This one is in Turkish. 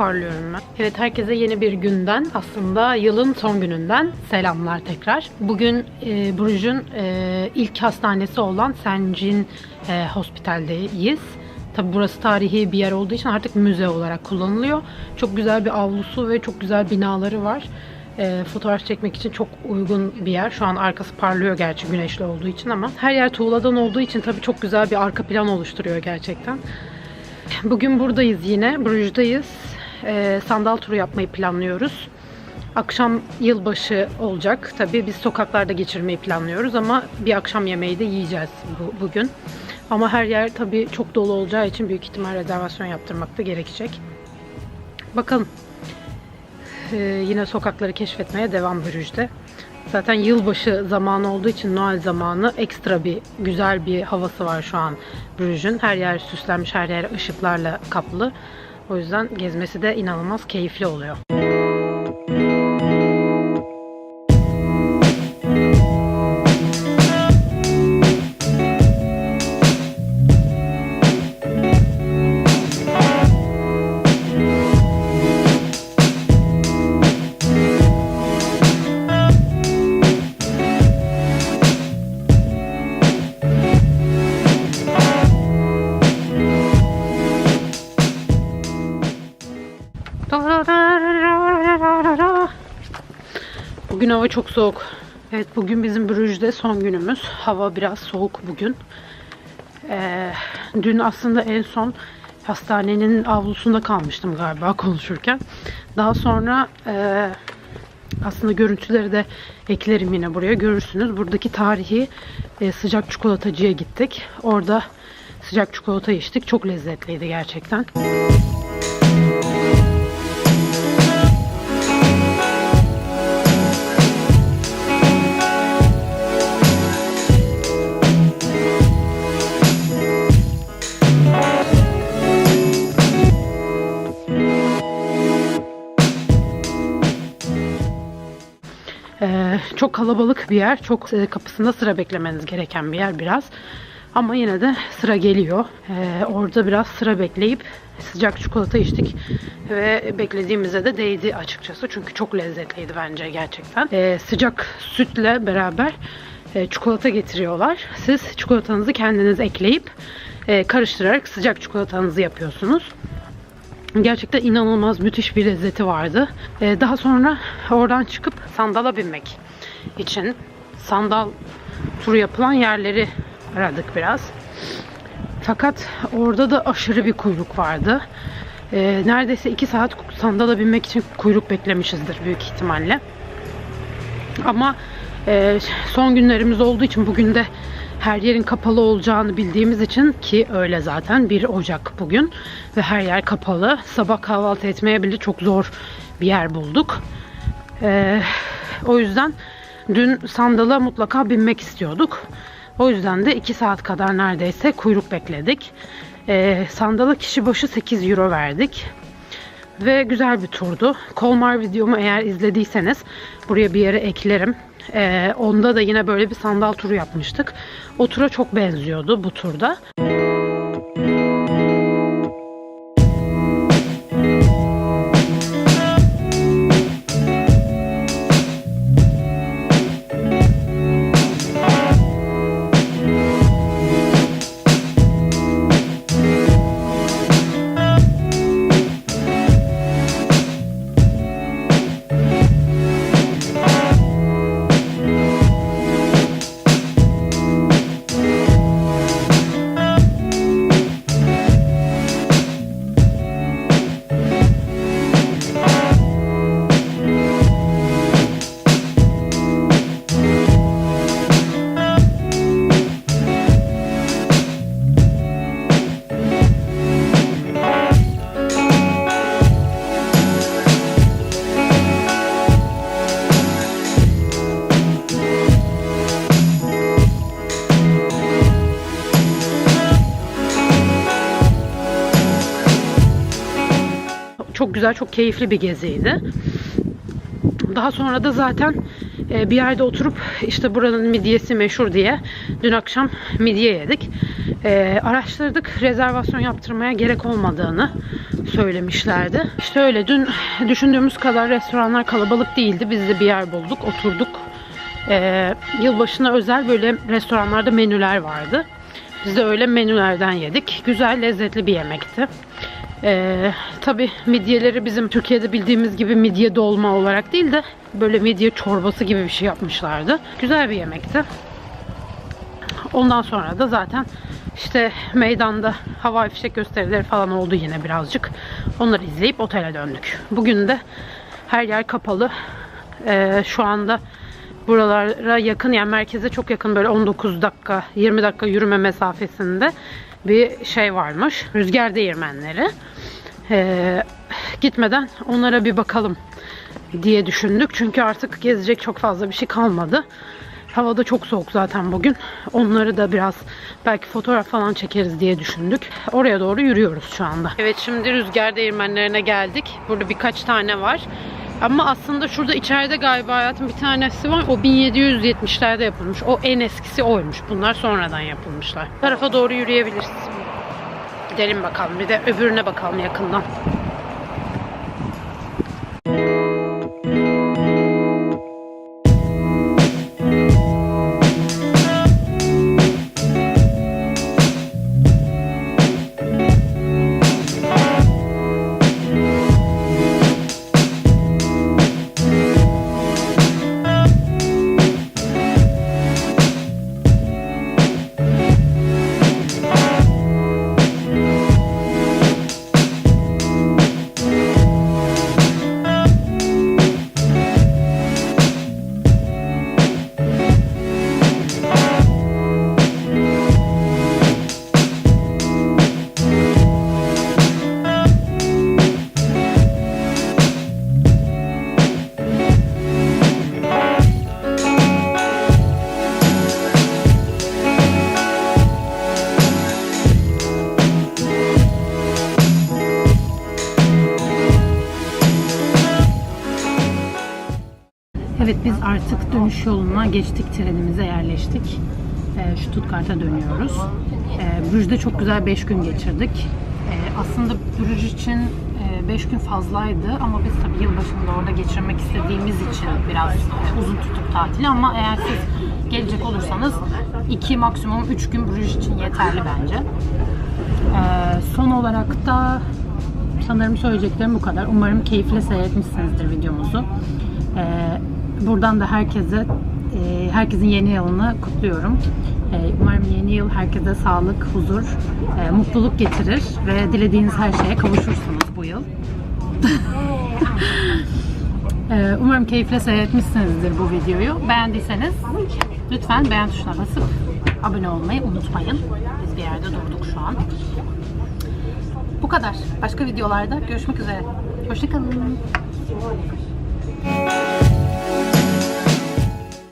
parlıyorum ben. Evet herkese yeni bir günden aslında yılın son gününden selamlar tekrar. Bugün e, Bruges'ün e, ilk hastanesi olan Saint-Jean e, Hospital'deyiz. Tabi burası tarihi bir yer olduğu için artık müze olarak kullanılıyor. Çok güzel bir avlusu ve çok güzel binaları var. E, fotoğraf çekmek için çok uygun bir yer. Şu an arkası parlıyor gerçi güneşli olduğu için ama her yer tuğladan olduğu için tabii çok güzel bir arka plan oluşturuyor gerçekten. Bugün buradayız yine. Bruges'dayız. Ee, sandal turu yapmayı planlıyoruz. Akşam yılbaşı olacak. Tabii biz sokaklarda geçirmeyi planlıyoruz ama bir akşam yemeği de yiyeceğiz bu, bugün. Ama her yer tabii çok dolu olacağı için büyük ihtimal rezervasyon yaptırmak da gerekecek. Bakalım. Ee, yine sokakları keşfetmeye devam Bruges'de. Zaten yılbaşı zamanı olduğu için Noel zamanı ekstra bir güzel bir havası var şu an Bruges'ün. Her yer süslenmiş, her yer ışıklarla kaplı. O yüzden gezmesi de inanılmaz keyifli oluyor. Bugün hava çok soğuk. Evet bugün bizim Bruges'de son günümüz. Hava biraz soğuk bugün. Ee, dün aslında en son hastanenin avlusunda kalmıştım galiba konuşurken. Daha sonra e, aslında görüntüleri de eklerim yine buraya görürsünüz. Buradaki tarihi e, sıcak çikolatacıya gittik. Orada sıcak çikolata içtik. Çok lezzetliydi gerçekten. Ee, çok kalabalık bir yer. Çok e, kapısında sıra beklemeniz gereken bir yer biraz. Ama yine de sıra geliyor. Ee, orada biraz sıra bekleyip sıcak çikolata içtik. Ve beklediğimize de değdi açıkçası. Çünkü çok lezzetliydi bence gerçekten. Ee, sıcak sütle beraber e, çikolata getiriyorlar. Siz çikolatanızı kendiniz ekleyip e, karıştırarak sıcak çikolatanızı yapıyorsunuz. Gerçekten inanılmaz müthiş bir lezzeti vardı. Ee, daha sonra oradan çıkıp sandala binmek için sandal turu yapılan yerleri aradık biraz. Fakat orada da aşırı bir kuyruk vardı. Ee, neredeyse 2 saat sandala binmek için kuyruk beklemişizdir büyük ihtimalle. Ama e, son günlerimiz olduğu için bugün de her yerin kapalı olacağını bildiğimiz için ki öyle zaten 1 Ocak bugün ve her yer kapalı. Sabah kahvaltı etmeye bile çok zor bir yer bulduk. Ee, o yüzden dün sandala mutlaka binmek istiyorduk. O yüzden de 2 saat kadar neredeyse kuyruk bekledik. Ee, sandala kişi başı 8 euro verdik. Ve güzel bir turdu. Kolmar videomu eğer izlediyseniz buraya bir yere eklerim. Ee, onda da yine böyle bir sandal turu yapmıştık. O tura çok benziyordu bu turda. Çok güzel, çok keyifli bir geziydi. Daha sonra da zaten e, bir yerde oturup işte buranın midyesi meşhur diye dün akşam midye yedik. E, araştırdık. Rezervasyon yaptırmaya gerek olmadığını söylemişlerdi. İşte öyle dün düşündüğümüz kadar restoranlar kalabalık değildi. Biz de bir yer bulduk, oturduk. E, yılbaşına özel böyle restoranlarda menüler vardı. Biz de öyle menülerden yedik. Güzel, lezzetli bir yemekti. Ee, Tabi midyeleri bizim Türkiye'de bildiğimiz gibi midye dolma olarak değil de böyle midye çorbası gibi bir şey yapmışlardı. Güzel bir yemekti. Ondan sonra da zaten işte meydanda hava fişek gösterileri falan oldu yine birazcık. Onları izleyip otele döndük. Bugün de her yer kapalı. Ee, şu anda buralara yakın yani merkeze çok yakın böyle 19 dakika 20 dakika yürüme mesafesinde bir şey varmış. Rüzgar değirmenleri. Ee, gitmeden onlara bir bakalım diye düşündük. Çünkü artık gezecek çok fazla bir şey kalmadı. Hava da çok soğuk zaten bugün. Onları da biraz belki fotoğraf falan çekeriz diye düşündük. Oraya doğru yürüyoruz şu anda. Evet şimdi rüzgar değirmenlerine geldik. Burada birkaç tane var. Ama aslında şurada içeride galiba hayatım bir tanesi var. O 1770'lerde yapılmış. O en eskisi oymuş. Bunlar sonradan yapılmışlar. Bu tarafa doğru yürüyebiliriz. Gidelim bakalım. Bir de öbürüne bakalım yakından. Evet biz artık dönüş yoluna geçtik trenimize yerleştik. Ee, Stuttgart'a dönüyoruz. Ee, Brüj'de çok güzel 5 gün geçirdik. Ee, aslında Brüj için 5 gün fazlaydı ama biz tabii yılbaşında orada geçirmek istediğimiz için biraz e, uzun tuttuk tatili ama eğer siz gelecek olursanız 2 maksimum 3 gün Brüj için yeterli bence. Son olarak da sanırım söyleyeceklerim bu kadar. Umarım keyifle seyretmişsinizdir videomuzu. Ee, buradan da herkese e, herkesin yeni yılını kutluyorum. Ee, umarım yeni yıl herkese sağlık, huzur, e, mutluluk getirir ve dilediğiniz her şeye kavuşursunuz bu yıl. Umarım keyifle seyretmişsinizdir bu videoyu. Beğendiyseniz lütfen beğen tuşuna basıp abone olmayı unutmayın. Biz bir yerde durduk şu an. Bu kadar. Başka videolarda görüşmek üzere. Hoşçakalın.